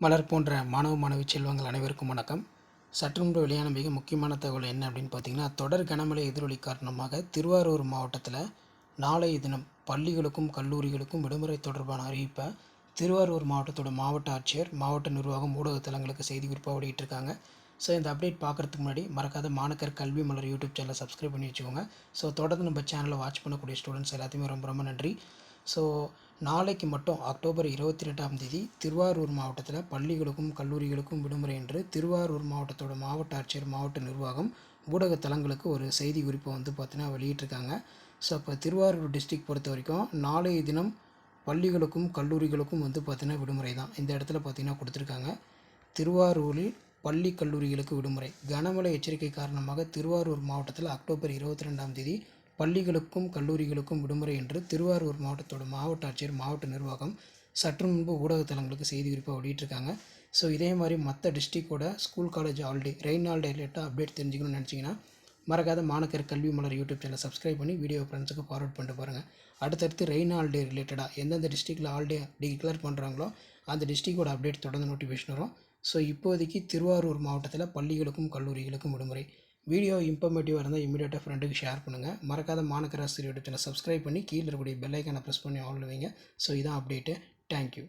மலர் போன்ற மாணவ மாணவி செல்வங்கள் அனைவருக்கும் வணக்கம். சற்று முன்பு வெளியான மிக முக்கியமான தகவல் என்ன அப்படின்னு பார்த்தீங்கன்னா தொடர் கனமழை எதிரொலி காரணமாக திருவாரூர் மாவட்டத்தில் நாளைய தினம் பள்ளிகளுக்கும் கல்லூரிகளுக்கும் விடுமுறை தொடர்பான அறிவிப்பை திருவாரூர் மாவட்டத்தோட மாவட்ட ஆட்சியர் மாவட்ட நிர்வாகம் ஊடகத்தலங்களுக்கு செய்தி குறிப்பாக வெளியிட்டிருக்காங்க. ஸோ இந்த அப்டேட் பார்க்குறதுக்கு முன்னாடி மறக்காத மாணக்கர் கல்வி மலர் யூடியூப் சேனலை சப்ஸ்கிரைப் பண்ணி வச்சுக்கோங்க. ஸோ தொடர்ந்து நம்ம சேனலை வாட்ச் பண்ணக்கூடிய ஸ்டூடெண்ட்ஸ் எல்லாத்தையுமே ரொம்ப ரொம்ப நன்றி. ஸோ நாளைக்கு மட்டும் அக்டோபர் இருபத்தி ரெண்டாம் தேதி திருவாரூர் மாவட்டத்தில் பள்ளிகளுக்கும் கல்லூரிகளுக்கும் விடுமுறை என்று திருவாரூர் மாவட்டத்தோட மாவட்ட ஆட்சியர் மாவட்ட நிர்வாகம் ஊடக தளங்களுக்கு ஒரு செய்தி குறிப்பை வந்து பார்த்தீங்கன்னா வெளியிட்டிருக்காங்க. ஸோ அப்போ திருவாரூர் டிஸ்ட்ரிக்ட் பொறுத்த வரைக்கும் நாளைய தினம் பள்ளிகளுக்கும் கல்லூரிகளுக்கும் வந்து பார்த்தீங்கன்னா விடுமுறை தான். இந்த இடத்துல பார்த்திங்கன்னா கொடுத்துருக்காங்க. திருவாரூரில் பள்ளி கல்லூரிகளுக்கு விடுமுறை. கனமழை எச்சரிக்கை காரணமாக திருவாரூர் மாவட்டத்தில் அக்டோபர் இருபத்தி ரெண்டாம் தேதி பள்ளிகளுக்கும் கல்லூரிகளுக்கும் விடுமுறை என்று திருவாரூர் மாவட்டத்தோட மாவட்ட ஆட்சியர் மாவட்ட நிர்வாகம் சற்று முன்பு ஊடகத்தலங்களுக்கு செய்தி குறிப்பாக வெளியிட்டிருக்காங்க. ஸோ இதே மாதிரி மற்ற டிஸ்ட்ரிக்டோட school college holiday rain holiday ரிலேட்டாக update தெரிஞ்சுக்கணும்னு நினச்சிங்கன்னா மறக்காத மாணக்கர் கல்வி மலர் யூடியூப் சேனல் சப்ஸ்கிரைப் பண்ணி வீடியோ ஃப்ரெண்ட்ஸுக்கு ஃபார்வர்ட் பண்ணிட்டு பாருங்கள் அடுத்தடுத்து ரெயின் ஹாலிடே ரிலேட்டடாக எந்தெந்த டிஸ்ட்ரிக்டில் ஹாலிடே டிக்ளேர் பண்ணுறாங்களோ அந்த டிஸ்ட்ரிக்டோட அப்டேட் தொடர்ந்து நோட்டிஃபிகேஷன் வரும். ஸோ இப்போதைக்கு திருவாரூர் மாவட்டத்தில் பள்ளிகளுக்கும் கல்லூரிகளுக்கும் விடுமுறை. வீடியோ இன்ஃபர்மேட்டிவாக இருந்தால் இமீடியட்டாக ஃப்ரெண்டுக்கு ஷேர் பண்ணுங்கள் மறக்காத மாணக்கராசிரியர் சேனல் சப்ஸ்கிரைப் பண்ணி கீழே இருக்கக்கூடிய பெல் ஐக்கானை ப்ரெஸ் பண்ணி ஆல் வைங்க. ஸோ இதான் அப்டேட்டு தேங்க்யூ